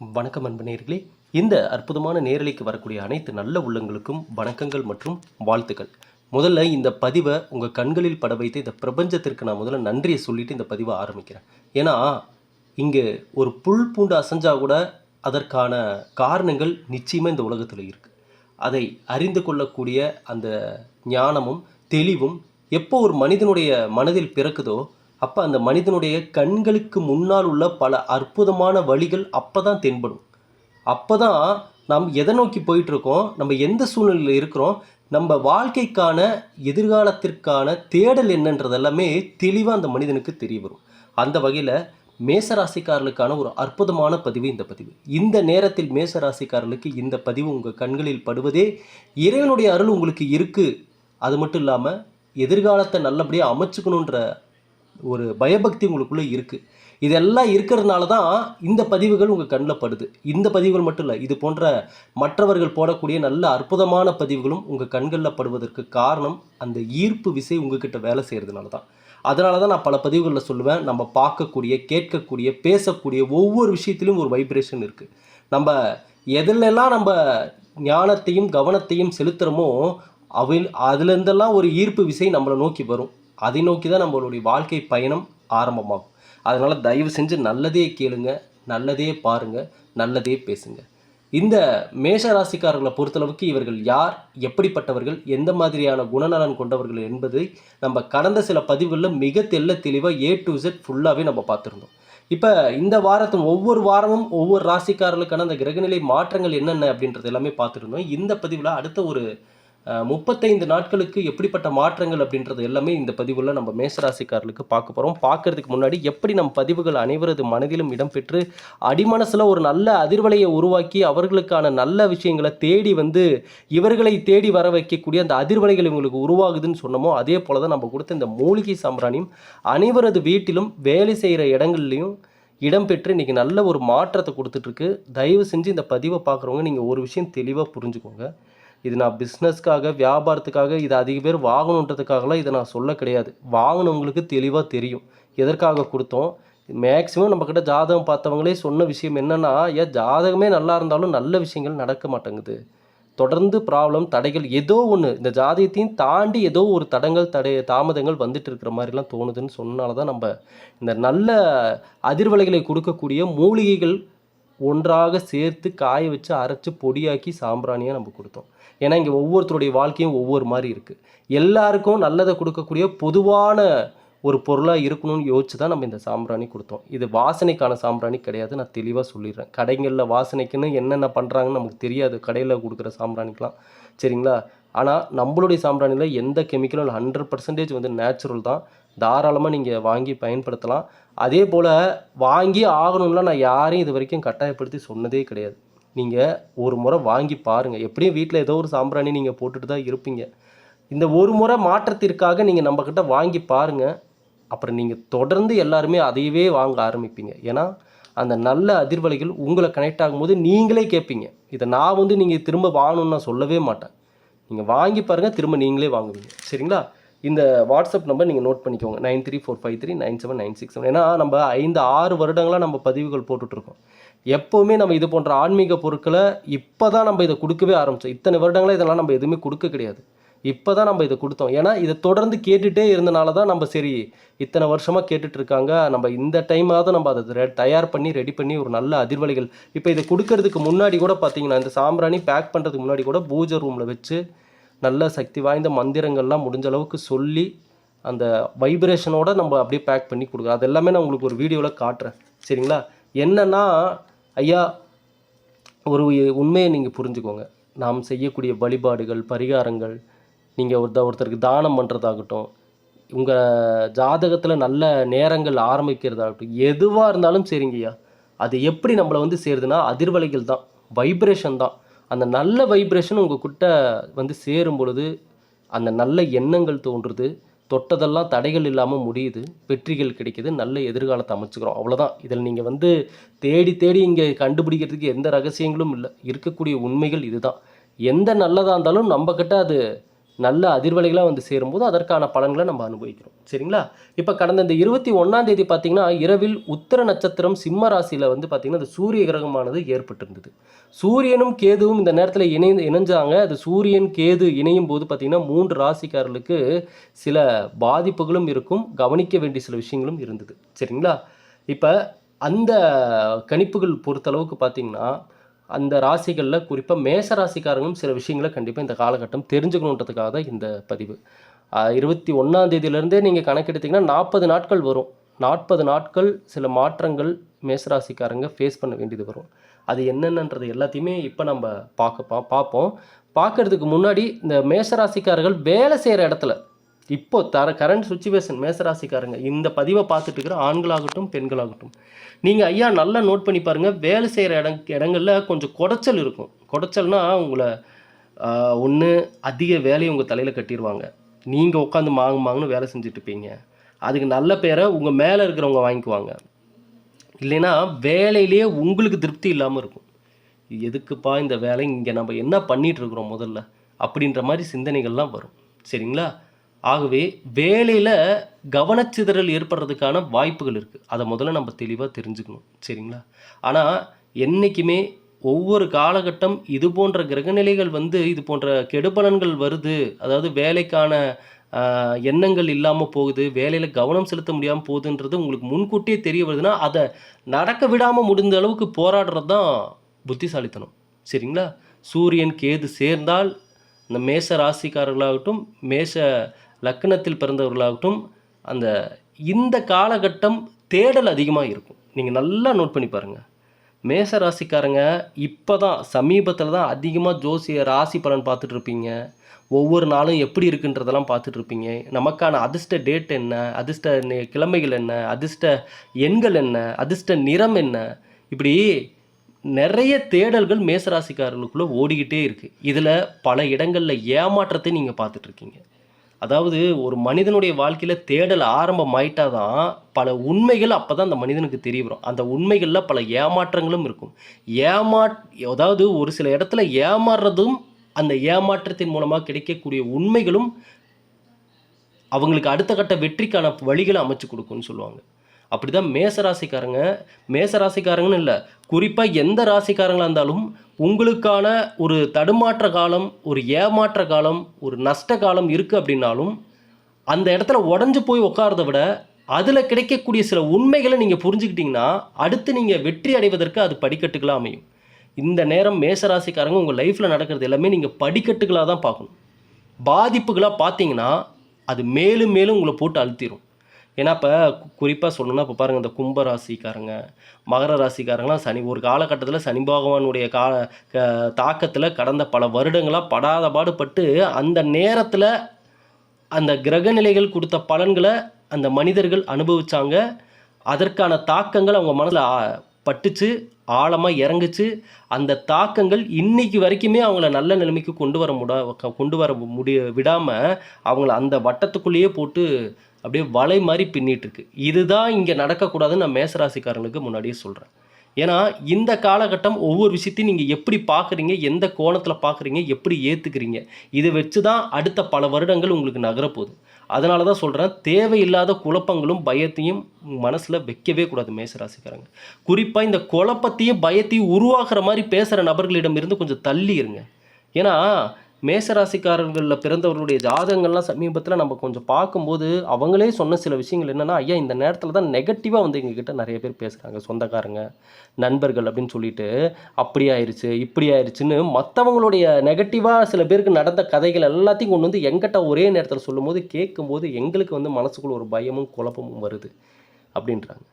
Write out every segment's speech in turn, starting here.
வணக்கம் அன்பு இந்த அற்புதமான நேரலைக்கு வரக்கூடிய அனைத்து நல்ல உள்ளங்களுக்கும் வணக்கங்கள் மற்றும் வாழ்த்துக்கள். முதல்ல இந்த பதிவை உங்கள் கண்களில் பட வைத்து இந்த பிரபஞ்சத்திற்கு நான் முதல்ல நன்றியை சொல்லிவிட்டு இந்த பதிவை ஆரம்பிக்கிறேன். ஏன்னா இங்கே ஒரு புல் பூண்டு அசைஞ்சால் கூட அதற்கான காரணங்கள் நிச்சயமாக இந்த உலகத்தில் இருக்குது அதை அறிந்து கொள்ளக்கூடிய அந்த ஞானமும் தெளிவும் எப்போ ஒரு மனிதனுடைய மனதில் பிறக்குதோ அப்போ அந்த மனிதனுடைய கண்களுக்கு முன்னால் உள்ள பல அற்புதமான வழிகள் அப்போ தான் தென்படும். அப்போ தான் நாம் எதை நோக்கி போயிட்டுருக்கோம்? நம்ம எந்த சூழ்நிலையில் இருக்கிறோம்? நம்ம வாழ்க்கைக்கான எதிர்காலத்திற்கான தேடல் என்னன்றது எல்லாமே தெளிவாக அந்த மனிதனுக்கு தெரிய வரும். அந்த வகையில் மேசராசிக்காரர்களுக்கான ஒரு அற்புதமான பதிவு இந்த பதிவு. இந்த நேரத்தில் மேசராசிக்காரர்களுக்கு இந்த பதிவு உங்கள் கண்களில் படுவதே இறைவனுடைய அருள் உங்களுக்கு இருக்குது அது மட்டும் இல்லாமல் எதிர்காலத்தை நல்லபடியாக அமைச்சுக்கணுன்ற ஒரு பயபக்தி உங்களுக்குள்ளே இருக்குது இதெல்லாம் இருக்கிறதுனால தான் இந்த பதிவுகள் உங்கள் கண்ணில் படுது. இந்த பதிவுகள் மட்டும் இல்லை இது போன்ற மற்றவர்கள் போடக்கூடிய நல்ல அற்புதமான பதிவுகளும் உங்கள் கண்களில் படுவதற்கு காரணம் அந்த ஈர்ப்பு விசை உங்ககிட்ட வேலை செய்கிறதுனால தான். அதனால தான் நான் பல பதிவுகளில் சொல்லுவேன் நம்ம பார்க்கக்கூடிய கேட்கக்கூடிய பேசக்கூடிய ஒவ்வொரு விஷயத்திலும் ஒரு வைப்ரேஷன் இருக்குது நம்ம எதிலெல்லாம் நம்ம ஞானத்தையும் கவனத்தையும் செலுத்துகிறோமோ அவில் அதுலேருந்தெல்லாம் ஒரு ஈர்ப்பு விசை நம்மளை நோக்கி வரும். அதை நோக்கி தான் நம்மளுடைய வாழ்க்கை பயணம் ஆரம்பமாகும். அதனால் தயவு செஞ்சு நல்லதே கேளுங்க நல்லதே பாருங்க நல்லதே பேசுங்க. இந்த மேஷ ராசிக்காரர்களை பொறுத்தளவுக்கு இவர்கள் யார் எப்படிப்பட்டவர்கள் எந்த மாதிரியான குணநலன் கொண்டவர்கள் என்பதை நம்ம கடந்த சில பதிவுகளில் மிக தெல்ல தெளிவாக ஏ டு இசட் ஃபுல்லாகவே நம்ம பார்த்துருந்தோம். இப்போ இந்த வாரத்தும் ஒவ்வொரு வாரமும் ஒவ்வொரு ராசிக்காரர்களுக்கான அந்த கிரகநிலை மாற்றங்கள் என்னென்ன அப்படின்றது எல்லாமே பார்த்துருந்தோம். இந்த பதிவில் அடுத்த ஒரு முப்பத்தைந்து நாட்களுக்கு எப்படிப்பட்ட மாற்றங்கள் அப்படின்றது எல்லாமே இந்த பதிவில் நம்ம மேசராசிக்காரர்களுக்கு பார்க்க போகிறோம் பார்க்கறதுக்கு முன்னாடி எப்படி நம் பதிவுகள் அனைவரது மனதிலும் இடம்பெற்று அடிமனசில் ஒரு நல்ல அதிர்வலையை உருவாக்கி அவர்களுக்கான நல்ல விஷயங்களை தேடி வந்து இவர்களை தேடி வர வைக்கக்கூடிய அந்த அதிர்வலைகள் இவங்களுக்கு உருவாகுதுன்னு சொன்னோமோ அதே போல் தான் நம்ம கொடுத்த இந்த மூலிகை சாம்பிராணியும் அனைவரது வீட்டிலும் வேலை செய்கிற இடங்கள்லையும் இடம்பெற்று இன்றைக்கி நல்ல ஒரு மாற்றத்தை கொடுத்துட்ருக்கு தயவு செஞ்சு இந்த பதிவை பார்க்குறவங்க நீங்கள் ஒரு விஷயம் தெளிவாக புரிஞ்சுக்கோங்க. இது நான் பிஸ்னஸ்க்காக வியாபாரத்துக்காக இது அதிக பேர் வாங்கணுன்றதுக்காகலாம் இதை நான் சொல்ல கிடையாது. வாங்கினவங்களுக்கு தெளிவாக தெரியும். எதற்காக கொடுத்தோம்? மேக்ஸிமம் நம்மக்கிட்ட ஜாதகம் பார்த்தவங்களே சொன்ன விஷயம் என்னென்னா ஏன் ஜாதகமே நல்லா இருந்தாலும் நல்ல விஷயங்கள் நடக்க மாட்டேங்குது. தொடர்ந்து ப்ராப்ளம் தடைகள் ஏதோ ஒன்று இந்த ஜாதகத்தையும் தாண்டி ஏதோ ஒரு தடங்கள் தடை தாமதங்கள் வந்துட்டு இருக்கிற மாதிரிலாம் தோணுதுன்னு சொன்னால தான் நம்ம இந்த நல்ல அதிர்வலைகளை கொடுக்கக்கூடிய மூலிகைகள் ஒன்றாக சேர்த்து காய வச்சு அரைச்சி பொடியாக்கி சாம்பிராணியாக நம்ம கொடுத்தோம். ஏன்னா இங்கே ஒவ்வொருத்தருடைய வாழ்க்கையும் ஒவ்வொரு மாதிரி இருக்குது எல்லாருக்கும் நல்லதை கொடுக்கக்கூடிய பொதுவான ஒரு பொருளாக இருக்கணும்னு யோசிச்சு தான் நம்ம இந்த சாம்பிராணி கொடுத்தோம். இது வாசனைக்கான சாம்பிராணி கிடையாது. நான் தெளிவாக சொல்லிடுறேன். கடைகளில் வாசனைக்குன்னு என்னென்ன பண்ணுறாங்கன்னு நமக்கு தெரியாது. கடையில் கொடுக்குற சாம்பிராணிக்கெலாம் சரிங்களா? ஆனால் நம்மளுடைய சாம்பிராணியில் எந்த கெமிக்கலும் ஹண்ட்ரட் பர்சன்டேஜ் வந்து நேச்சுரல் தான். தாராளமாக நீங்கள் வாங்கி பயன்படுத்தலாம். அதே போல் வாங்கி ஆகணும்லாம் நான் யாரையும் இது வரைக்கும் கட்டாயப்படுத்தி சொன்னதே கிடையாது. நீங்கள் ஒரு முறை வாங்கி பாருங்கள் எப்படியும் வீட்டில் ஏதோ ஒரு சாம்பிராணி நீங்கள் போட்டுட்டு தான் இருப்பீங்க. இந்த ஒரு முறை மாற்றத்திற்காக நீங்கள் நம்மக்கிட்ட வாங்கி பாருங்கள் அப்புறம் நீங்கள் தொடர்ந்து எல்லாருமே அதையவே வாங்க ஆரம்பிப்பீங்க. ஏன்னா அந்த நல்ல அதிர்வலைகள் உங்களை கனெக்ட் ஆகும்போது நீங்களே கேட்பீங்க. இதை நான் வந்து நீங்கள் திரும்ப வாங்கணும்னு நான் சொல்லவே மாட்டேன். நீங்கள் வாங்கி பாருங்கள் திரும்ப நீங்களே வாங்குவீங்க. சரிங்களா? இந்த வாட்ஸ்அப் நம்பர் நீங்கள் நோட் பண்ணிக்கோங்க. Nine three four five three nine seven nine six seven. ஏன்னா நம்ம ஐந்து ஆறு வருடங்களாக நம்ம பதிவுகள் போட்டுட்ருக்கோம் எப்போவுமே நம்ம இது போன்ற ஆன்மீக பொருட்களை இப்போ தான் நம்ம இதை கொடுக்கவே ஆரம்பித்தோம் இத்தனை வருடங்களாக இதெல்லாம் நம்ம எதுவுமே கொடுக்க கிடையாது. இப்போ தான் நம்ம இதை கொடுத்தோம். ஏன்னா இதை தொடர்ந்து கேட்டுகிட்டே இருந்தனால தான் நம்ம சரி இத்தனை வருஷமாக கேட்டுட்ருக்காங்க நம்ம இந்த டைமாவது நம்ம அதை ரெ தயார் பண்ணி ரெடி பண்ணி ஒரு நல்ல அதிர்வலைகள். இப்போ இதை கொடுக்கறதுக்கு முன்னாடி கூட பார்த்தீங்கன்னா இந்த சாம்பிராணி பேக் பண்ணுறதுக்கு முன்னாடி கூட பூஜை ரூமில் வச்சு நல்ல சக்தி வாய்ந்த மந்திரங்கள்லாம் முடிஞ்ச அளவுக்கு சொல்லி அந்த வைப்ரேஷனோட நம்ம அப்படியே பேக் பண்ணி கொடுக்குறோம் அது எல்லாமே நான் உங்களுக்கு ஒரு வீடியோவில் காட்டுறேன். சரிங்களா? என்னென்னா ஐயா ஒரு உண்மையை நீங்கள் புரிஞ்சுக்கோங்க. நாம் செய்யக்கூடிய வழிபாடுகள் பரிகாரங்கள் நீங்கள் ஒருத்த ஒருத்தருக்கு தானம் பண்ணுறதாகட்டும் உங்கள் ஜாதகத்தில் நல்ல நேரங்கள் ஆரம்பிக்கிறதாகட்டும் எதுவாக இருந்தாலும் சரிங்கய்யா அது எப்படி நம்மளை வந்து சேருதுன்னா அதிர்வலைகள் தான் வைப்ரேஷன் தான். அந்த நல்ல வைப்ரேஷன் உங்கள் கிட்ட வந்து சேரும் பொழுது அந்த நல்ல எண்ணங்கள் தோன்றுது. தொட்டதெல்லாம் தடைகள் இல்லாமல் முடியுது வெற்றிகள் கிடைக்குது நல்ல எதிர்காலத்தை அமைச்சுக்கிறோம். அவ்வளோதான் இதில் நீங்கள் வந்து தேடி தேடி இங்கே கண்டுபிடிக்கிறதுக்கு எந்த ரகசியங்களும் இல்லை. இருக்கக்கூடிய உண்மைகள் இதுதான். எந்த நல்லதாக இருந்தாலும் நம்மக்கிட்ட அது நல்ல அதிர்வலைகளாக வந்து சேரும்போது அதற்கான பலன்களை நம்ம அனுபவிக்கிறோம். சரிங்களா? இப்போ கடந்த இந்த இருபத்தி ஒன்றாம் தேதி பார்த்திங்கன்னா இரவில் உத்தர நட்சத்திரம் சிம்ம ராசியில் வந்து பார்த்திங்கன்னா அந்த சூரிய கிரகமானது ஏற்பட்டிருந்தது. சூரியனும் கேதுவும் இந்த நேரத்தில் இணைந்து இணைஞ்சாங்க. அது சூரியன் கேது இணையும் போது பார்த்திங்கன்னா மூன்று ராசிக்காரர்களுக்கு சில பாதிப்புகளும் இருக்கும். கவனிக்க வேண்டிய சில விஷயங்களும் இருந்தது. சரிங்களா? இப்போ அந்த கணிப்புகள் பொறுத்தளவுக்கு பார்த்தீங்கன்னா அந்த ராசிகளில் குறிப்பாக மேச ராசிக்காரங்களும் சில விஷயங்களை கண்டிப்பாக இந்த காலகட்டம் தெரிஞ்சுக்கணுன்றதுக்காக தான் இந்த பதிவு. இருபத்தி ஒன்றாம் தேதியிலேருந்தே நீங்கள் கணக்கெடுத்தீங்கன்னா நாற்பது நாட்கள் வரும். நாற்பது நாட்கள் சில மாற்றங்கள் மேசராசிக்காரங்க ஃபேஸ் பண்ண வேண்டியது வரும். அது என்னென்னன்றது எல்லாத்தையுமே இப்போ நம்ம பார்க்க பார்ப்போம். பார்க்கறதுக்கு முன்னாடி இந்த மேசராசிக்காரர்கள் வேலை செய்கிற இடத்துல இப்போ தர கரண்ட் சுச்சுவேஷன் மேசராசிக்காரங்க இந்த பதிவை பார்த்துட்டு இருக்கிற ஆண்களாகட்டும் பெண்களாகட்டும் நீங்கள் ஐயா நல்லா நோட் பண்ணி பாருங்கள் வேலை செய்கிற இடம் இடங்களில் கொஞ்சம் குடைச்சல் இருக்கும். குடைச்சல்னா உங்களை ஒன்று அதிக வேலையை உங்கள் தலையில் கட்டிடுவாங்க நீங்கள் உட்காந்து மாங்கு மாங்குன்னு வேலை செஞ்சுட்டு இருப்பீங்க. அதுக்கு நல்ல பேரை உங்கள் மேலே இருக்கிறவங்க வாங்கிக்குவாங்க. இல்லைன்னா வேலையிலேயே உங்களுக்கு திருப்தி இல்லாமல் இருக்கும். எதுக்குப்பா இந்த வேலை இங்கே நம்ம என்ன பண்ணிகிட்ருக்குறோம் முதல்ல? அப்படின்ற மாதிரி சிந்தனைகள்லாம் வரும். சரிங்களா? ஆகவே வேலையில் கவனச்சிதறல் ஏற்படுறதுக்கான வாய்ப்புகள் இருக்குது அதை முதல்ல நம்ம தெளிவாக தெரிஞ்சுக்கணும். சரிங்களா? ஆனால் என்றைக்குமே ஒவ்வொரு காலகட்டம் இது போன்ற கிரகநிலைகள் வந்து இது போன்ற கெடுபலன்கள் வருது. அதாவது வேலைக்கான எண்ணங்கள் இல்லாமல் போகுது. வேலையில் கவனம் செலுத்த முடியாமல் போகுதுன்றது உங்களுக்கு முன்கூட்டியே தெரிய வருதுன்னா அதை நடக்க விடாமல் முடிந்த அளவுக்கு போராடுறது தான் புத்திசாலித்தனம். சரிங்களா? சூரியன் கேது சேர்ந்தால் இந்த மேச ராசிக்காரர்களாகட்டும் மேச லக்னத்தில் பிறந்தவர்களாகட்டும் அந்த இந்த காலகட்டம் தேடல் அதிகமாக இருக்கும். நீங்கள் நல்லா நோட் பண்ணி பாருங்கள் மேச ராசிக்காரங்க இப்போ தான் சமீபத்தில் தான் அதிகமாக ஜோசிய ராசி பலன் பார்த்துட்டு இருப்பீங்க. ஒவ்வொரு நாளும் எப்படி இருக்குன்றதெல்லாம் பார்த்துட்டு இருப்பீங்க. நமக்கான அதிர்ஷ்ட டேட் என்ன? அதிர்ஷ்ட கிழமைகள் என்ன? அதிர்ஷ்ட எண்கள் என்ன? அதிர்ஷ்ட நிறம் என்ன? இப்படி நிறைய தேடல்கள் மேசராசிக்காரர்களுக்குள்ளே ஓடிக்கிட்டே இருக்குது இதில் பல இடங்களில் ஏமாற்றத்தை நீங்கள் பார்த்துட்ருக்கீங்க அதாவது ஒரு மனிதனுடைய வாழ்க்கையில் தேடல் ஆரம்பமாயிட்டா தான் பல உண்மைகள் அப்போ தான் அந்த மனிதனுக்கு தெரிய வரும். அந்த உண்மைகளில் பல ஏமாற்றங்களும் இருக்கும். ஏமா அதாவது ஒரு சில இடத்துல ஏமாறுறதும் அந்த ஏமாற்றத்தின் மூலமாக கிடைக்கக்கூடிய உண்மைகளும் அவங்களுக்கு அடுத்த கட்ட வெற்றிக்கான வழிகளை அமைச்சு கொடுக்கும்னு சொல்லுவாங்க. அப்படிதான் மேச ராசிக்காரங்க மேச ராசிக்காரங்கன்னு இல்லை குறிப்பாக எந்த ராசிக்காரங்களாக இருந்தாலும் உங்களுக்கான ஒரு தடுமாற்ற காலம் ஒரு ஏமாற்ற காலம் ஒரு நஷ்ட காலம் இருக்குது அப்படின்னாலும் அந்த இடத்துல உடஞ்சு போய் உட்காரத விட அதில் கிடைக்கக்கூடிய சில உண்மைகளை நீங்கள் புரிஞ்சுக்கிட்டிங்கன்னா அடுத்து நீங்கள் வெற்றி அடைவதற்கு அது படிக்கட்டுகளாக அமையும். இந்த நேரம் மேசராசிக்காரங்க உங்கள் லைஃப்பில் நடக்கிறது எல்லாமே நீங்கள் படிக்கட்டுகளாக தான் பார்க்கணும். பாதிப்புகளாக பார்த்தீங்கன்னா அது மேலும் மேலும் உங்களை போட்டு அழுத்திடும் ஏன்னா இப்போ குறிப்பாக சொல்லணும்னா இப்போ பாருங்கள் இந்த கும்ப ராசிக்காரங்க மகர ராசிக்காரங்களாம் சனி ஒரு காலகட்டத்தில் சனி பகவானுடைய கா தாக்கத்தில் கடந்த பல வருடங்களாக படாத பாடுபட்டு அந்த நேரத்தில் அந்த கிரகநிலைகள் கொடுத்த பலன்களை அந்த மனிதர்கள் அனுபவித்தாங்க அதற்கான தாக்கங்கள் அவங்க மனசில் பட்டுச்சு ஆழமாக இறங்குச்சு. அந்த தாக்கங்கள் இன்னைக்கு வரைக்குமே அவங்கள நல்ல நிலைமைக்கு கொண்டு வர முடா கொண்டு வர முடிய விடாமல் அவங்கள அந்த வட்டத்துக்குள்ளேயே போட்டு அப்படியே வலை மாதிரி பின்னிட்டு இருக்கு இதுதான் இங்கே நடக்கக்கூடாதுன்னு நான் மேசராசிக்காரங்களுக்கு முன்னாடியே சொல்கிறேன் ஏன்னா இந்த காலகட்டம் ஒவ்வொரு விஷயத்தையும் நீங்கள் எப்படி பார்க்குறீங்க எந்த கோணத்தில் பார்க்குறீங்க எப்படி ஏற்றுக்கிறீங்க இதை வச்சு தான் அடுத்த பல வருடங்கள் உங்களுக்கு நகரப்போகுது. அதனால தான் சொல்கிறேன் தேவையில்லாத குழப்பங்களும் பயத்தையும் மனசில் வைக்கவே கூடாது மேசராசிக்காரங்க. குறிப்பாக இந்த குழப்பத்தையும் பயத்தையும் உருவாக்குற மாதிரி பேசுகிற நபர்களிடம் இருந்து கொஞ்சம் தள்ளி இருங்க ஏன்னா மேசராசிக்காரர்களில் பிறந்தவர்களுடைய ஜாதகங்கள்லாம் சமீபத்தில் நம்ம கொஞ்சம் பார்க்கும்போது அவங்களே சொன்ன சில விஷயங்கள் என்னென்னா ஐயா இந்த நேரத்தில் தான் நெகட்டிவாக வந்து எங்ககிட்ட நிறைய பேர் பேசுகிறாங்க சொந்தக்காரங்க நண்பர்கள் அப்படின்னு சொல்லிட்டு அப்படி ஆயிடுச்சு இப்படி ஆயிடுச்சுன்னு மற்றவங்களுடைய நெகட்டிவாக சில பேருக்கு நடந்த கதைகள் எல்லாத்தையும் கொண்டு வந்து எங்கிட்ட ஒரே நேரத்தில் சொல்லும்போது கேட்கும்போது எங்களுக்கு வந்து மனசுக்குள்ள ஒரு பயமும் குழப்பமும் வருது அப்படின்றாங்க.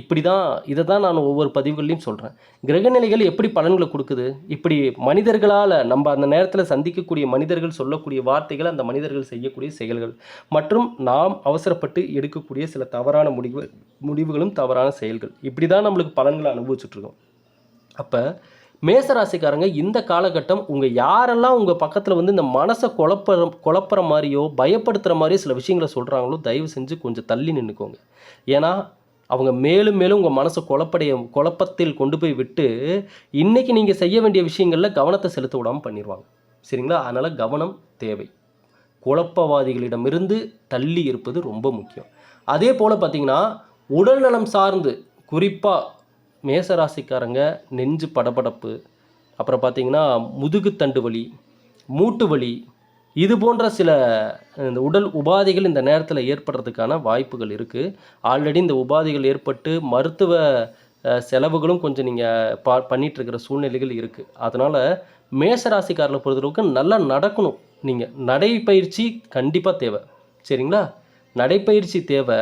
இப்படி தான் இதை தான் நான் ஒவ்வொரு பதிவுகள்லையும் சொல்கிறேன் கிரகநிலைகள் எப்படி பலன்களை கொடுக்குது? இப்படி மனிதர்களால் நம்ம அந்த நேரத்தில் சந்திக்கக்கூடிய மனிதர்கள் சொல்லக்கூடிய வார்த்தைகள் அந்த மனிதர்கள் செய்யக்கூடிய செயல்கள். மற்றும் நாம் அவசரப்பட்டு எடுக்கக்கூடிய சில தவறான முடிவு முடிவுகளும் தவறான செயல்கள். இப்படி தான் நம்மளுக்கு பலன்களை அனுபவிச்சுட்ருக்கோம். அப்போ மேசராசிக்காரங்க இந்த காலகட்டம் உங்கள் யாரெல்லாம் உங்கள் பக்கத்தில் வந்து இந்த மனசை குழப்பற குழப்புற மாதிரியோ பயப்படுத்துகிற மாதிரியோ சில விஷயங்களை சொல்கிறாங்களோ தயவு செஞ்சு கொஞ்சம் தள்ளி நின்றுக்கோங்க ஏன்னா அவங்க மேலும் மேலும் உங்கள் மனசை குழப்படைய குழப்பத்தில் கொண்டு போய் விட்டு இன்றைக்கி நீங்கள் செய்ய வேண்டிய விஷயங்களில் கவனத்தை செலுத்த விடாமல் பண்ணிடுவாங்க சரிங்களா? அதனால் கவனம் தேவை. குழப்பவாதிகளிடமிருந்து தள்ளி இருப்பது ரொம்ப முக்கியம். அதே போல் பார்த்திங்கன்னா உடல்நலம் சார்ந்து குறிப்பாக மேசராசிக்காரங்க நெஞ்சு படபடப்பு அப்புறம் பார்த்தீங்கன்னா முதுகுத்தண்டு வலி மூட்டு வலி இது போன்ற சில இந்த உடல் உபாதைகள் இந்த நேரத்தில் ஏற்படுறதுக்கான வாய்ப்புகள் இருக்குது ஆல்ரெடி இந்த உபாதைகள் ஏற்பட்டு மருத்துவ செலவுகளும் கொஞ்சம் நீங்கள் பா பண்ணிகிட்டு இருக்கிற சூழ்நிலைகள் இருக்குது அதனால் மேசராசிக்காரில் பொறுத்தளவுக்கு நல்லா நடக்கணும். நீங்கள் நடைப்பயிற்சி கண்டிப்பாக தேவை. சரிங்களா? நடைப்பயிற்சி தேவை.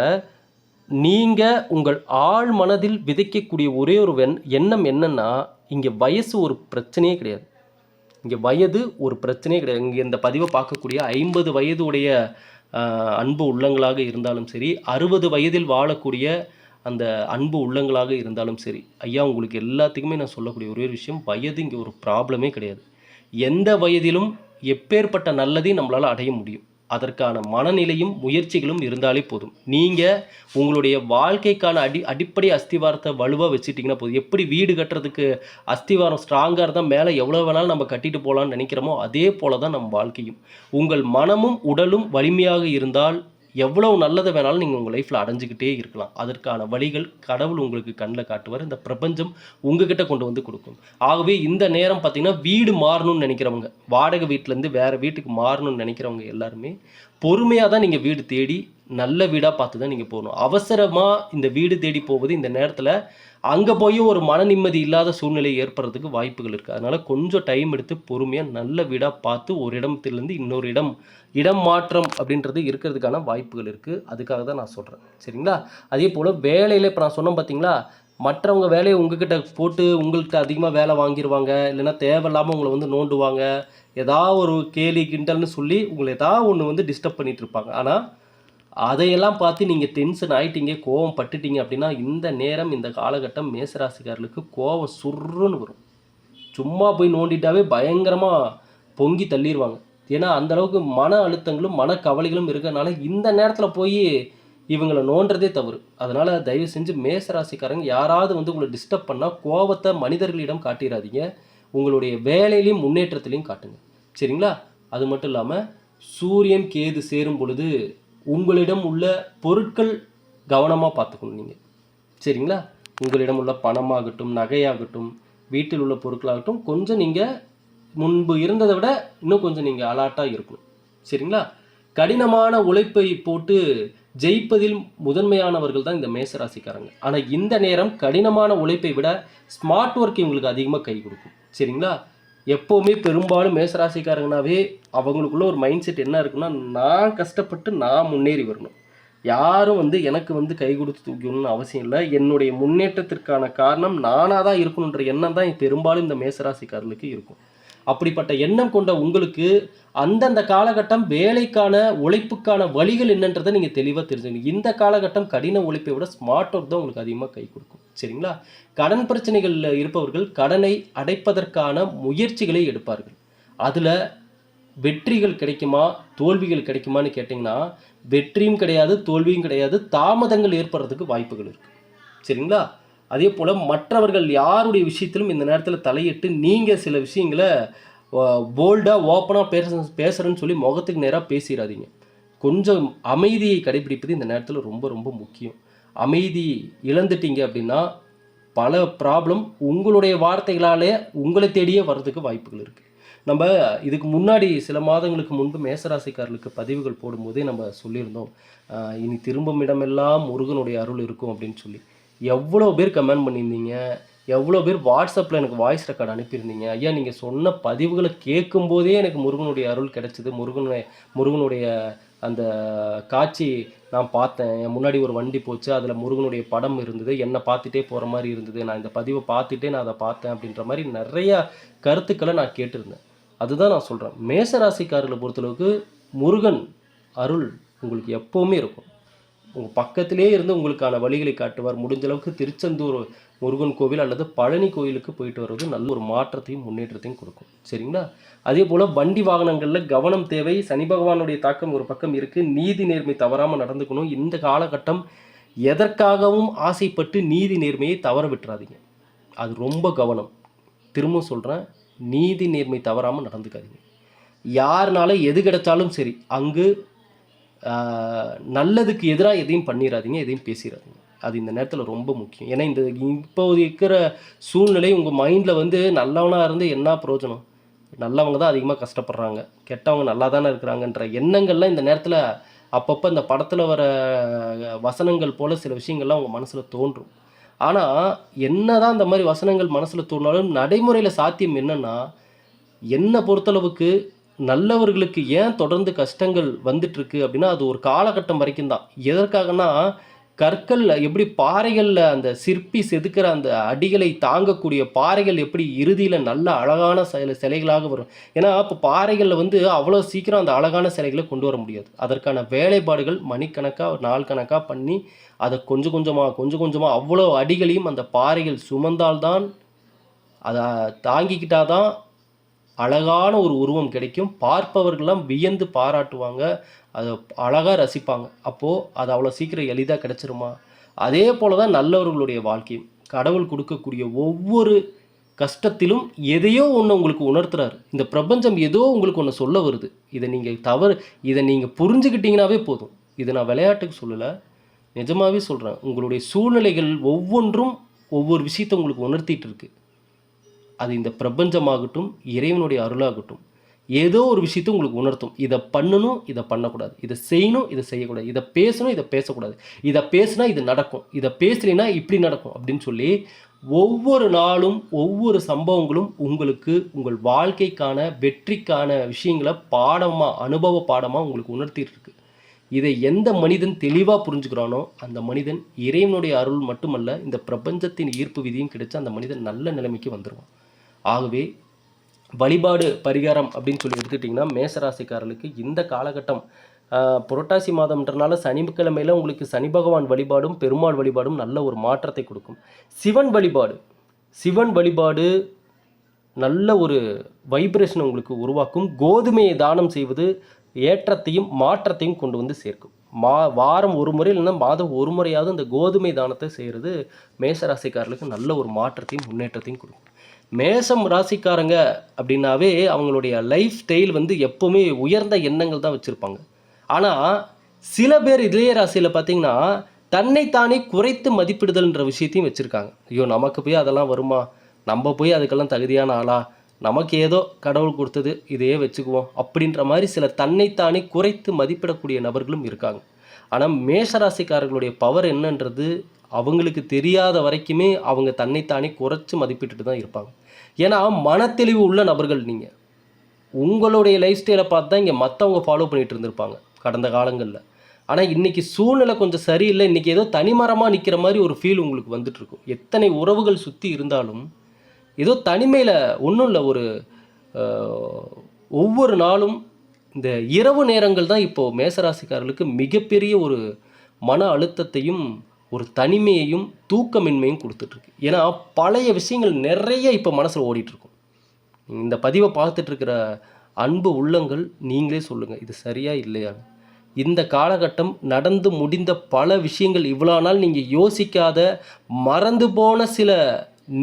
நீங்கள் உங்கள் ஆழ் மனதில் விதைக்கக்கூடிய ஒரே ஒரு வெண் எண்ணம் என்னென்னா இங்கே வயசு ஒரு பிரச்சனையே கிடையாது. இங்கே வயது ஒரு பிரச்சனையே கிடையாது. இங்கே இந்த பதிவை பார்க்கக்கூடிய ஐம்பது வயது உடைய அன்பு உள்ளங்களாக இருந்தாலும் சரி அறுபது வயதில் வாழக்கூடிய அந்த அன்பு உள்ளங்களாக இருந்தாலும் சரி ஐயா உங்களுக்கு எல்லாத்துக்குமே நான் சொல்லக்கூடிய ஒரே ஒரு விஷயம் வயது இங்கே ஒரு ப்ராப்ளமே கிடையாது. எந்த வயதிலும் எப்பேற்பட்ட நல்லதையும் நம்மளால் அடைய முடியும். அதற்கான மனநிலையும் முயற்சிகளும் இருந்தாலே போதும். நீங்கள் உங்களுடைய வாழ்க்கைக்கான அடி அடிப்படை அஸ்திவாரத்தை வலுவாக வச்சுட்டிங்கன்னா போதும். எப்படி வீடு கட்டுறதுக்கு அஸ்திவாரம் ஸ்ட்ராங்காக இருந்தால் மேலே எவ்வளோ வேணாலும் நம்ம கட்டிட்டு போகலான்னு நினைக்கிறோமோ அதே போல தான் நம் வாழ்க்கையும். உங்கள் மனமும் உடலும் வலிமையாக இருந்தால் எவ்வளவு நல்லதை வேணாலும் நீங்கள் உங்கள் லைஃப்பில் அடைஞ்சிக்கிட்டே இருக்கலாம். அதற்கான வழிகள் கடவுள் உங்களுக்கு கண்ணில் காட்டுவார். இந்த பிரபஞ்சம் உங்ககிட்ட கொண்டு வந்து கொடுக்கும். ஆகவே இந்த நேரம் பார்த்தீங்கன்னா வீடு மாறணும்னு நினைக்கிறவங்க வாடகை வீட்டிலேருந்து வேறு வீட்டுக்கு மாறணும்னு நினைக்கிறவங்க எல்லாருமே பொறுமையாக தான் நீங்கள் வீடு தேடி நல்ல வீடாக பார்த்து தான் நீங்கள் போகணும். அவசரமாக இந்த வீடு தேடி போவது இந்த நேரத்தில் அங்கே போய் ஒரு மன நிம்மதி இல்லாத சூழ்நிலை ஏற்படுறதுக்கு வாய்ப்புகள் இருக்குது அதனால் கொஞ்சம் டைம் எடுத்து பொறுமையாக நல்ல வீடாக பார்த்து ஒரு இடத்துலேருந்து இன்னொரு இடம் இடம் மாற்றம் அப்படின்றது இருக்கிறதுக்கான வாய்ப்புகள் இருக்குது அதுக்காக தான் நான் சொல்கிறேன் சரிங்களா? அதே போல் வேலையில் இப்போ நான் சொன்னேன் பார்த்தீங்களா மற்றவங்க வேலையை உங்ககிட்ட போட்டு உங்கள்கிட்ட அதிகமாக வேலை வாங்கிடுவாங்க இல்லைன்னா தேவையில்லாமல் உங்களை வந்து நோண்டுவாங்க ஏதாவது ஒரு கேலி கிண்டல்னு சொல்லி உங்களை ஏதாவது ஒன்று வந்து டிஸ்டர்ப் பண்ணிகிட்டு இருப்பாங்க. ஆனால் அதையெல்லாம் பார்த்து நீங்கள் டென்ஷன் ஆகிட்டீங்க கோவம் பட்டுட்டீங்க அப்படின்னா இந்த நேரம் இந்த காலகட்டம் மேசராசிக்காரர்களுக்கு கோவம் சுருன்னு வரும். சும்மா போய் நோண்டிட்டாவே பயங்கரமாக பொங்கி தள்ளிடுவாங்க ஏன்னா அந்தளவுக்கு மன அழுத்தங்களும் மன கவலைகளும் இருக்கிறதுனால இந்த நேரத்தில் போய் இவங்களை நோண்டுறதே தவறு. அதனால் தயவு செஞ்சு மேசராசிக்காரங்க யாராவது வந்து உங்களை டிஸ்டர்ப் பண்ணால் கோவத்தை மனிதர்களிடம் காட்டிடாதீங்க உங்களுடைய வேலையிலையும் முன்னேற்றத்திலையும் காட்டுங்க. சரிங்களா? அது மட்டும் இல்லாமல் சூரியன் கேது சேரும் பொழுது உங்களிடம் உள்ள பொருட்கள் கவனமாக பார்த்துக்கணும் நீங்கள் சரிங்களா? உங்களிடம் உள்ள பணமாகட்டும் நகையாகட்டும் வீட்டில் உள்ள பொருட்களாகட்டும் கொஞ்சம் நீங்கள் முன்பு இருந்ததை விட இன்னும் கொஞ்சம் நீங்கள் அலாட்டாக இருக்கணும். சரிங்களா? கடினமான உழைப்பை போட்டு ஜெயிப்பதில் முதன்மையானவர்கள் தான் இந்த மேசராசிக்காரங்க. ஆனால் இந்த நேரம் கடினமான உழைப்பை விட ஸ்மார்ட் ஒர்க் இவங்களுக்கு அதிகமாக கை கொடுக்கும். சரிங்களா? எப்போவுமே பெரும்பாலும் மேசராசிக்காரங்கனாவே அவங்களுக்குள்ள ஒரு மைண்ட் செட் என்ன இருக்குன்னா நான் கஷ்டப்பட்டு நான் முன்னேறி வரணும். யாரும் வந்து எனக்கு வந்து கை கொடுத்து தூக்கணும்னு அவசியம் இல்லை. என்னுடைய முன்னேற்றத்திற்கான காரணம் நானாக தான் இருக்கணுன்ற எண்ணம் தான் பெரும்பாலும் இந்த மேசராசிக்காரர்களுக்கு இருக்கும். அப்படிப்பட்ட எண்ணம் கொண்ட உங்களுக்கு அந்தந்த காலகட்டம் வேலைக்கான உழைப்புக்கான வழிகள் என்னன்றதை நீங்கள் தெளிவாக தெரிஞ்சுக்கணும். இந்த காலகட்டம் கடின உழைப்பை விட ஸ்மார்ட் ஒர்க் தான் உங்களுக்கு அதிகமாக கை கொடுக்கும். சரிங்களா? கடன் பிரச்சனைகளில் இருப்பவர்கள் கடனை அடைப்பதற்கான முயற்சிகளை எடுப்பார்கள். அதில் வெற்றிகள் கிடைக்குமா தோல்விகள் கிடைக்குமான்னு கேட்டிங்கன்னா வெற்றியும் கிடையாது தோல்வியும் கிடையாது தாமதங்கள் ஏற்படுறதுக்கு வாய்ப்புகள் இருக்குது சரிங்களா? அதே போல் மற்றவர்கள் யாருடைய விஷயத்திலும் இந்த நேரத்தில் தலையிட்டு நீங்கள் சில விஷயங்களை போல்டாக ஓப்பனாக பேச பேசுகிறேன்னு சொல்லி முகத்துக்கு நேராக பேசிடாதீங்க கொஞ்சம் அமைதியை கடைபிடிப்பது இந்த நேரத்தில் ரொம்ப ரொம்ப முக்கியம். அமைதி இழந்துட்டீங்க அப்படின்னா பல ப்ராப்ளம் உங்களுடைய வார்த்தைகளாலே உங்களை தேடியே வர்றதுக்கு வாய்ப்புகள் இருக்குது நம்ம இதுக்கு முன்னாடி சில மாதங்களுக்கு முன்பு மேசராசிக்காரர்களுக்கு பதிவுகள் போடும்போதே நம்ம சொல்லியிருந்தோம். இனி திரும்பும் இடமெல்லாம் முருகனுடைய அருள் இருக்கும் அப்படின்னு சொல்லி. எவ்வளோ பேர் கமெண்ட் பண்ணியிருந்தீங்க? எவ்வளோ பேர் வாட்ஸ்அப்பில் எனக்கு வாய்ஸ் ரெக்கார்டு அனுப்பியிருந்தீங்க? ஐயா நீங்கள் சொன்ன பதிவுகளை கேட்கும்போதே எனக்கு முருகனுடைய அருள் கிடச்சிது. முருகனுடைய முருகனுடைய அந்த காட்சி நான் பார்த்தேன். என் முன்னாடி ஒரு வண்டி போச்சு. அதில் முருகனுடைய படம் இருந்தது. என்னை பார்த்துட்டே போகிற மாதிரி இருந்தது. நான் இந்த பதிவை பார்த்துட்டே நான் அதை பார்த்தேன் அப்படின்ற மாதிரி நிறைய கருத்துக்களை நான் கேட்டிருந்தேன். அதுதான் நான் சொல்கிறேன் மேசராசிக்காரர்களை பொறுத்தளவுக்கு முருகன் அருள் உங்களுக்கு எப்போவுமே இருக்கும். உங்கள் பக்கத்திலே இருந்து உங்களுக்கான வழிகளை காட்டுவார். முடிஞ்ச அளவுக்கு திருச்செந்தூர் முருகன் கோவில் அல்லது பழனி கோயிலுக்கு போயிட்டு வர்றது நல்ல ஒரு மாற்றத்தையும் முன்னேற்றத்தையும் கொடுக்கும். சரிங்களா? அதே போல் வண்டி வாகனங்களில் கவனம் தேவை சனி பகவானுடைய தாக்கம் ஒரு பக்கம் இருக்குது நீதி நேர்மை தவறாமல் நடந்துக்கணும். இந்த காலகட்டம் எதற்காகவும் ஆசைப்பட்டு நீதி நேர்மையை தவற விட்டுறாதீங்க. அது ரொம்ப கவனம். திரும்ப சொல்கிறேன் நீதி நேர்மை தவறாமல் நடந்துக்காதீங்க. யாருனால எது கிடைச்சாலும் சரி அங்கு நல்லதுக்கு எதிராக எதையும் பண்ணிடாதீங்க எதையும் பேசிடாதீங்க அது இந்த நேரத்தில் ரொம்ப முக்கியம். ஏன்னா இந்த இப்போ இருக்கிற சூழ்நிலை உங்கள் மைண்டில் வந்து நல்லவனாக இருந்து என்ன பிரயோஜனம்? நல்லவங்க தான் அதிகமாக கஷ்டப்படுறாங்க. கெட்டவங்க நல்லா தானே இருக்கிறாங்கன்ற எண்ணங்கள்லாம் இந்த நேரத்தில் அப்பப்போ இந்த படத்தில் வர வசனங்கள் போல் சில விஷயங்கள்லாம் உங்கள் மனசில் தோன்றும். ஆனால் என்ன தான் இந்த மாதிரி வசனங்கள் மனசில் தோன்றாலும் நடைமுறையில் சாத்தியம் என்னன்னா என்னை பொறுத்தளவுக்கு நல்லவர்களுக்கு ஏன் தொடர்ந்து கஷ்டங்கள் வந்துட்டுருக்கு அப்படின்னா அது ஒரு காலகட்டம் வரைக்கும் தான் எதற்காகனா கற்களில் எப்படி பாறைகளில் அந்த சிற்பி செதுக்கிற அந்த அடிகளை தாங்கக்கூடிய பாறைகள் எப்படி இறுதியில் நல்ல அழகான சில சிலைகளாக வரும். ஏன்னா இப்போ பாறைகளில் வந்து அவ்வளோ சீக்கிரம் அந்த அழகான சிலைகளை கொண்டு வர முடியாது. அதற்கான வேலைப்பாடுகள் மணிக்கணக்காக நாள் கணக்காக பண்ணி அதை கொஞ்சம் கொஞ்சமாக கொஞ்சம் கொஞ்சமாக அவ்வளோ அடிகளையும் அந்த பாறைகள் சுமந்தால்தான் அதை தாங்கிக்கிட்டால் தான் அழகான ஒரு உருவம் கிடைக்கும். பார்ப்பவர்கள்லாம் வியந்து பாராட்டுவாங்க. அதை அழகாக ரசிப்பாங்க. அப்போது அது அவ்வளோ சீக்கிரம் எளிதாக கிடைச்சிருமா? அதே போல தான் நல்லவர்களுடைய வாழ்க்கையும். கடவுள் கொடுக்கக்கூடிய ஒவ்வொரு கஷ்டத்திலும் எதையோ ஒன்று உங்களுக்கு உணர்த்துறாரு. இந்த பிரபஞ்சம் ஏதோ உங்களுக்கு ஒன்று சொல்ல வருது. இதை நீங்கள் தவறு இதை நீங்கள் புரிஞ்சுக்கிட்டீங்கனாவே போதும். இதை நான் விளையாட்டுக்கு சொல்லலை. நிஜமாகவே சொல்கிறேன் உங்களுடைய சூழ்நிலைகள் ஒவ்வொன்றும் ஒவ்வொரு விஷயத்தை உங்களுக்கு உணர்த்திட்டு இருக்குது அது இந்த பிரபஞ்சமாகட்டும் இறைவனுடைய அருளாகட்டும். ஏதோ ஒரு விஷயத்தை உங்களுக்கு உணர்த்தும். இதை பண்ணணும் இதை பண்ணக்கூடாது. இதை செய்யணும் இதை செய்யக்கூடாது. இதை பேசணும் இதை பேசக்கூடாது. இதை பேசுனா இது நடக்கும். இதை பேசலைன்னா இப்படி நடக்கும் அப்படின்னு சொல்லி ஒவ்வொரு நாளும் ஒவ்வொரு சம்பவங்களும் உங்களுக்கு உங்கள் வாழ்க்கைக்கான வெற்றிக்கான விஷயங்களை பாடமாக அனுபவ பாடமாக உங்களுக்கு உணர்த்திட்டு இருக்கு இதை எந்த மனிதன் தெளிவாக புரிஞ்சுக்கிறானோ அந்த மனிதன் இறைவனுடைய அருள் மட்டுமல்ல இந்த பிரபஞ்சத்தின் ஈர்ப்பு விதியும் கிடைச்சா அந்த மனிதன் நல்ல நிலைமைக்கு வந்துடுவான் ஆகவே வழிபாடு பரிகாரம் அப்படின்னு சொல்லி எடுத்துக்கிட்டிங்கன்னா மேசராசிக்காரர்களுக்கு இந்த காலகட்டம் புரட்டாசி மாதம்ன்றனால சனிக்கிழமையில் உங்களுக்கு சனி பகவான் வழிபாடும் பெருமாள் வழிபாடும் நல்ல ஒரு மாற்றத்தை கொடுக்கும். சிவன் வழிபாடு சிவன் வழிபாடு நல்ல ஒரு வைப்ரேஷன் உங்களுக்கு உருவாக்கும். கோதுமையை தானம் செய்வது ஏற்றத்தையும் மாற்றத்தையும் கொண்டு வந்து சேர்க்கும். மா வாரம் ஒரு முறை இல்லைன்னா மாதம் ஒரு முறையாவது இந்த கோதுமை தானத்தை செய்கிறது மேசராசிக்காரர்களுக்கு நல்ல ஒரு மாற்றத்தையும் முன்னேற்றத்தையும் கொடுக்கும். மேசம் ராசிக்காரங்க அப்படின்னாவே அவங்களுடைய லைஃப் ஸ்டைல் வந்து எப்போவுமே உயர்ந்த எண்ணங்கள் தான் வச்சுருப்பாங்க. ஆனால் சில பேர் இதய ராசியில் பார்த்தீங்கன்னா தன்னைத்தானே குறைத்து மதிப்பிடுதல்ன்ற விஷயத்தையும் வச்சுருக்காங்க. ஐயோ நமக்கு போய் அதெல்லாம் வருமா? நம்ம போய் அதுக்கெல்லாம் தகுதியான ஆளா? நமக்கு ஏதோ கடவுள் கொடுத்தது இதையே வச்சுக்குவோம் அப்படின்ற மாதிரி சில தன்னைத்தானே குறைத்து மதிப்பிடக்கூடிய நபர்களும் இருக்காங்க. ஆனால் மேஷராசிக்காரர்களுடைய பவர் என்னன்றது அவங்களுக்கு தெரியாத வரைக்குமே அவங்க தன்னைத்தானே குறைச்சி மதிப்பிட்டுட்டு தான் இருப்பாங்க. ஏன்னா மனத்தெளிவு உள்ள நபர்கள் நீங்கள் உங்களுடைய லைஃப் ஸ்டைலை பார்த்து தான் இங்கே மற்றவங்க ஃபாலோ பண்ணிகிட்டு இருந்திருப்பாங்க கடந்த காலங்களில். ஆனால் இன்னைக்கு சூழ்நிலை கொஞ்சம் சரியில்லை. இன்றைக்கி ஏதோ தனிமரமாக நிற்கிற மாதிரி ஒரு ஃபீல் உங்களுக்கு வந்துட்டுருக்கும். எத்தனை உறவுகள் சுற்றி இருந்தாலும் ஏதோ தனிமையில் ஒன்றும் இல்லை ஒரு ஒவ்வொரு நாளும் இந்த இரவு நேரங்கள் தான் இப்போது மேசராசிக்காரர்களுக்கு மிகப்பெரிய ஒரு மன அழுத்தத்தையும் ஒரு தனிமையையும் தூக்கமின்மையும் கொடுத்துட்ருக்கு. ஏன்னா பழைய விஷயங்கள் நிறைய இப்போ மனசில் ஓடிட்டுருக்கும் இந்த பதிவை பார்த்துட்ருக்கிற அன்பு உள்ளங்கள் நீங்களே சொல்லுங்கள் இது சரியா இல்லையா? இந்த காலகட்டம் நடந்து முடிந்த பல விஷயங்கள் இவ்வளோ நாள் நீங்கள் யோசிக்காத மறந்து போன சில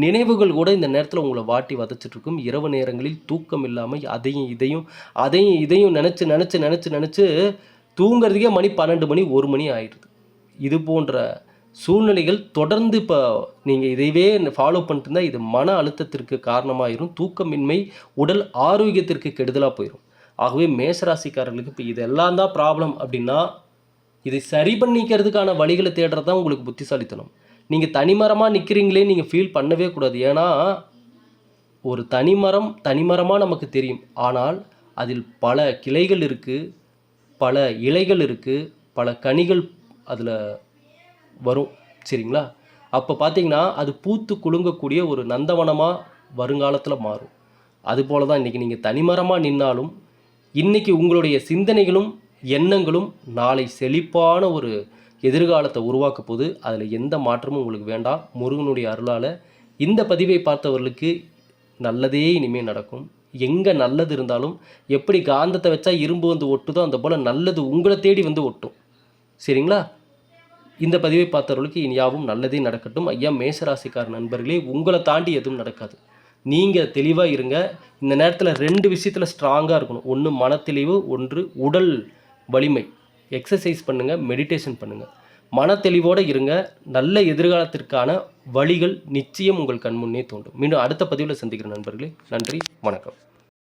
நினைவுகள் கூட இந்த நேரத்தில் உங்களை வாட்டி வதச்சிட்ருக்கும். இரவு நேரங்களில் தூக்கம் இல்லாமல் அதையும் இதையும் அதையும் இதையும் நினச்சி நினச்சி நினச்சி நினச்சி தூங்குறதுக்கே மணி பன்னெண்டு மணி ஒரு மணி ஆயிடுது. இது போன்ற சூழ்நிலைகள் தொடர்ந்து இப்போ நீங்கள் இதைவே ஃபாலோ பண்ணிட்டு இருந்தால் இது மன அழுத்தத்திற்கு காரணமாயிரும் தூக்கமின்மை உடல் ஆரோக்கியத்திற்கு கெடுதலாக போயிடும் ஆகவே மேசராசிக்காரர்களுக்கு இப்போ இதெல்லாம் தான் ப்ராப்ளம் அப்படின்னா இதை சரி பண்ணிக்கிறதுக்கான வழிகளை தேடுறது தான் உங்களுக்கு புத்திசாலித்தனம். நீங்கள் தனிமரமாக நிற்கிறீங்களே நீங்கள் ஃபீல் பண்ணவே கூடாது. ஏன்னா ஒரு தனிமரம் தனிமரமாக நமக்கு தெரியும். ஆனால் அதில் பல கிளைகள் இருக்குது பல இலைகள் இருக்குது பல கனிகள் அதில் வரும் சரிங்களா? அப்போ பார்த்தீங்கன்னா அது பூத்து குலுங்கக்கூடிய ஒரு நந்தவனமாக வருங்காலத்தில் மாறும். அதுபோல தான் இன்றைக்கி நீங்கள் தனிமரமாக நின்னாலும் இன்றைக்கி உங்களுடைய சிந்தனைகளும் எண்ணங்களும் நாளை செழிப்பான ஒரு எதிர்காலத்தை உருவாக்க போது அதில் எந்த மாற்றமும் உங்களுக்கு வேண்டாம். முருகனுடைய அருளால் இந்த பதிவை பார்த்தவர்களுக்கு நல்லதே இனிமேல் நடக்கும். எங்கே நல்லது இருந்தாலும் எப்படி காந்தத்தை வச்சா இரும்பு வந்து ஒட்டுதோ அந்த போல் நல்லது உங்களை தேடி வந்து ஒட்டும். சரிங்களா? இந்த பதிவை பார்த்தவர்களுக்கு இனியாவும் நல்லதே நடக்கட்டும். ஐயா மேசராசிக்கார நண்பர்களே உங்களை தாண்டி எதுவும் நடக்காது. நீங்கள் தெளிவாக இருங்க. இந்த நேரத்தில் ரெண்டு விஷயத்தில் ஸ்ட்ராங்காக இருக்கணும். ஒன்று மனத்தெளிவு ஒன்று உடல் வலிமை. எக்ஸசைஸ் பண்ணுங்கள் மெடிடேஷன் பண்ணுங்கள் மனத்தெளிவோடு இருங்க. நல்ல எதிர்காலத்திற்கான வழிகள் நிச்சயம் உங்கள் கண் முன்னே தோன்றும். மீண்டும் அடுத்த பதிவில் சந்திக்கிற நண்பர்களே நன்றி வணக்கம்.